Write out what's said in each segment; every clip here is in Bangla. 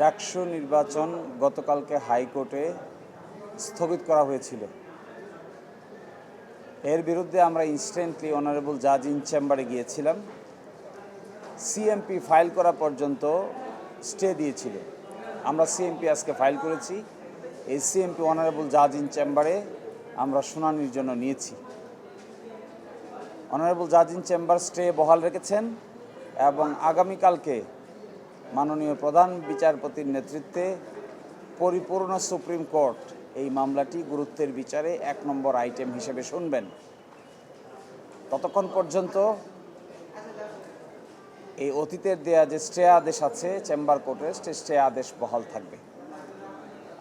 ডাকসু নির্বাচন গতকালকে হাইকোর্টে স্থগিত করা হয়েছিল। এর বিরুদ্ধে আমরা ইনস্ট্যান্টলি অনারেবল জাজ ইন চেম্বারে গিয়েছিলাম। সিএমপি ফাইল করা পর্যন্ত স্টে দিয়েছিল। আমরা সিএমপি আজকে ফাইল করেছি। এই সিএমপি অনারেবল জাজ ইন চেম্বারে আমরা শুনানির জন্য নিয়েছি। অনারেবল জাজ ইন চেম্বার স্টে বহাল রেখেছেন এবং আগামীকালকে মাননীয় প্রধান বিচারপতির নেতৃত্বে পরিপূর্ণ সুপ্রিম কোর্ট এই মামলাটি গুরুত্বের বিচারে এক নম্বর আইটেম হিসেবে শুনবেন। ততক্ষণ পর্যন্ত এই অতীতের দেয়া যে স্টে আদেশ আছে, চেম্বার কোর্টের স্টে আদেশ বহাল থাকবে।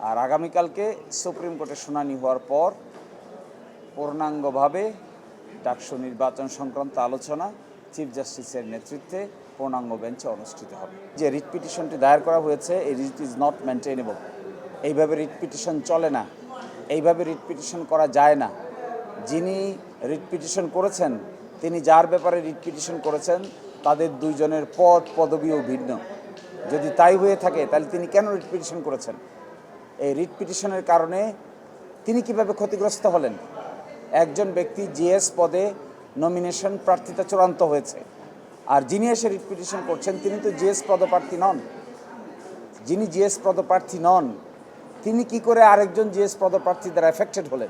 আর আগামীকালকে সুপ্রিম কোর্টে শুনানি হওয়ার পর পূর্ণাঙ্গভাবে ডাকসু নির্বাচন সংক্রান্ত আলোচনা চিফ জাস্টিসের নেতৃত্বে পূর্ণাঙ্গ বেঞ্চে অনুষ্ঠিত হবে। যে রিট পিটিশনটি দায়ের করা হয়েছে, এই রিট ইজ নট মেনটেনেবল এইভাবে রিট পিটিশন চলে না, এইভাবে রিট পিটিশন করা যায় না। যিনি রিট পিটিশন করেছেন, তিনি যার ব্যাপারে রিট পিটিশন করেছেন, তাদের দুইজনের পদ, পদবিও ভিন্ন। যদি তাই হয়ে থাকে, তাহলে তিনি কেন রিট পিটিশন করেছেন? এই রিট পিটিশনের কারণে তিনি কীভাবে ক্ষতিগ্রস্ত হলেন? একজন ব্যক্তি জিএস পদে নমিনেশন প্রার্থিতা চূড়ান্ত হয়েছে। আর যিনি এসে রিট পিটিশন করছেন, তিনি তো জিএস পদপ্রার্থী নন। যিনি জিএস পদপ্রার্থী নন, তিনি কি করে আরেকজন জিএস পদপ্রার্থী দ্বারা এফেক্টেড হলেন?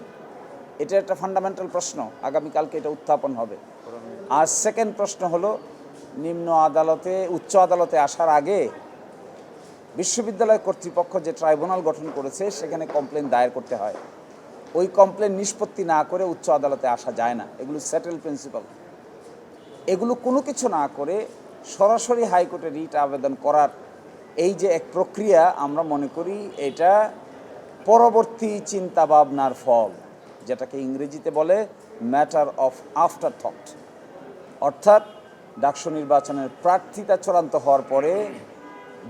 এটা একটা ফান্ডামেন্টাল প্রশ্ন। আগামীকালকে এটা উত্থাপন হবে। আর সেকেন্ড প্রশ্ন হলো, নিম্ন আদালতে, উচ্চ আদালতে আসার আগে বিশ্ববিদ্যালয় কর্তৃপক্ষ যে ট্রাইব্যুনাল গঠন করেছে, সেখানে কমপ্লেন দায়ের করতে হয়। ওই কমপ্লেন নিষ্পত্তি না করে উচ্চ আদালতে আসা যায় না। এগুলো সেটেল প্রিন্সিপাল এগুলো কোনো কিছু না করে সরাসরি হাইকোর্টে রিট আবেদন করার এই যে এক প্রক্রিয়া, আমরা মনে করি এটা পরবর্তী চিন্তা ভাবনার ফল, যেটাকে ইংরেজিতে বলে ম্যাটার অফ আফটার থট অর্থাৎ ডাকসু নির্বাচনের প্রার্থিতা চূড়ান্ত হওয়ার পরে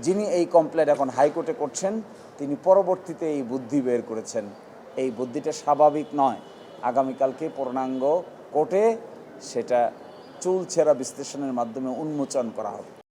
যিনি এই কমপ্লেন এখন হাইকোর্টে করছেন, তিনি পরবর্তীতে এই বুদ্ধি বের করেছেন। এই বুদ্ধিটা স্বাভাবিক নয়। আগামীকালকে পূর্ণাঙ্গ কোটে সেটা চুল ছেঁড়া বিশ্লেষণের মাধ্যমে উন্মোচন করা হবে।